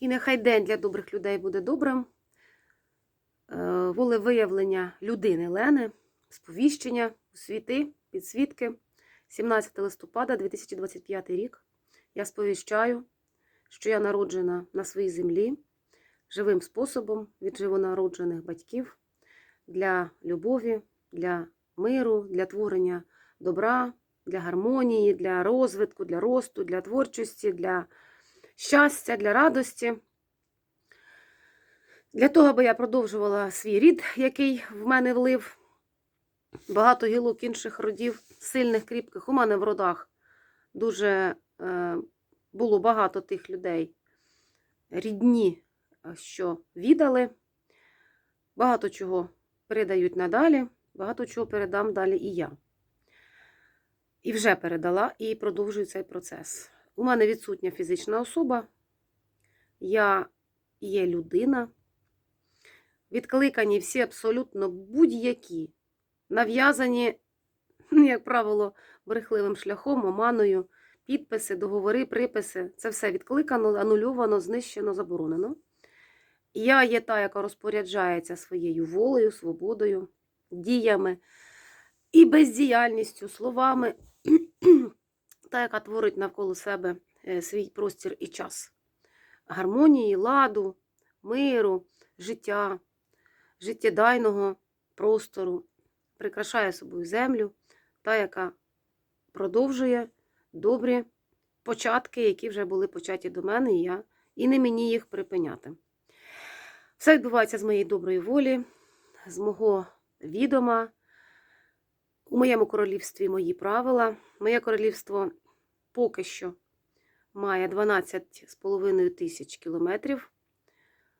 І нехай день для добрих людей буде добрим. Е, Волевиявлення людини Лени, сповіщення, світи, підсвітки. 17 листопада 2025 рік. Я сповіщаю, що я народжена на своїй землі живим способом від живонароджених батьків для любові, для миру, для творення добра, для гармонії, для розвитку, для росту, для творчості, для щастя, для радості. Для того, аби я продовжувала свій рід, який в мене влив багато гілок інших родів, сильних, кріпких. У мене в родах дуже е, було багато тих людей, рідні, е, що віддали, багато чого передають надалі, багато чого передам далі і я. І вже передала, і продовжую цей процес. У мене відсутня фізична особа, я є людина. Відкликані всі абсолютно будь-які, нав'язані, як правило, брехливим шляхом, оманою, підписи, договори, приписи. Це все відкликано, анульовано, знищено, заборонено. Я є та, яка розпоряджається своєю волею, свободою, діями і бездіяльністю, словами, та, яка творить навколо себе е, свій простір і час. Гармонії, ладу, миру, життя, життєдайного простору, прикрашає собою землю, та, яка продовжує добрі початки, які вже були початі до мене, і я і не мені їх припиняти. Все відбувається з моєї доброї волі, з мого відома. У моєму королівстві мої правила. Моє королівство поки що має 12,5 тисяч кілометрів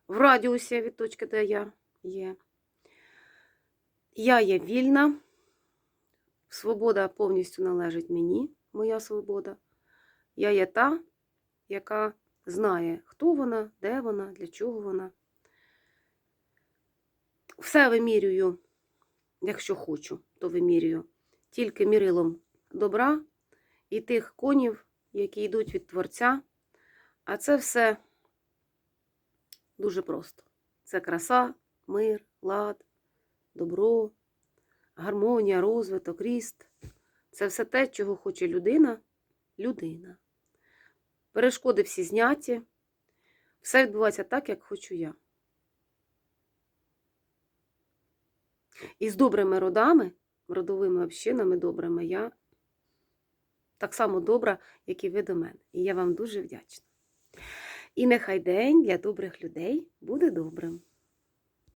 в радіусі від точки, де я є. Я є вільна. Свобода повністю належить мені, моя свобода. Я є та, яка знає, хто вона, де вона, для чого вона. Все вимірюю, якщо хочу, то вимірюю тільки мірилом добра і тих конів, які йдуть від Творця. А це все дуже просто. Це краса, мир, лад, добро, гармонія, розвиток, ріст. Це все те, чого хоче людина, людина. Перешкоди всі зняті. Все відбувається так, як хочу я. І з добрими родами, родовими общинами добрими, я так само добра, як і ви до мене. І я вам дуже вдячна. І нехай день для добрих людей буде добрим.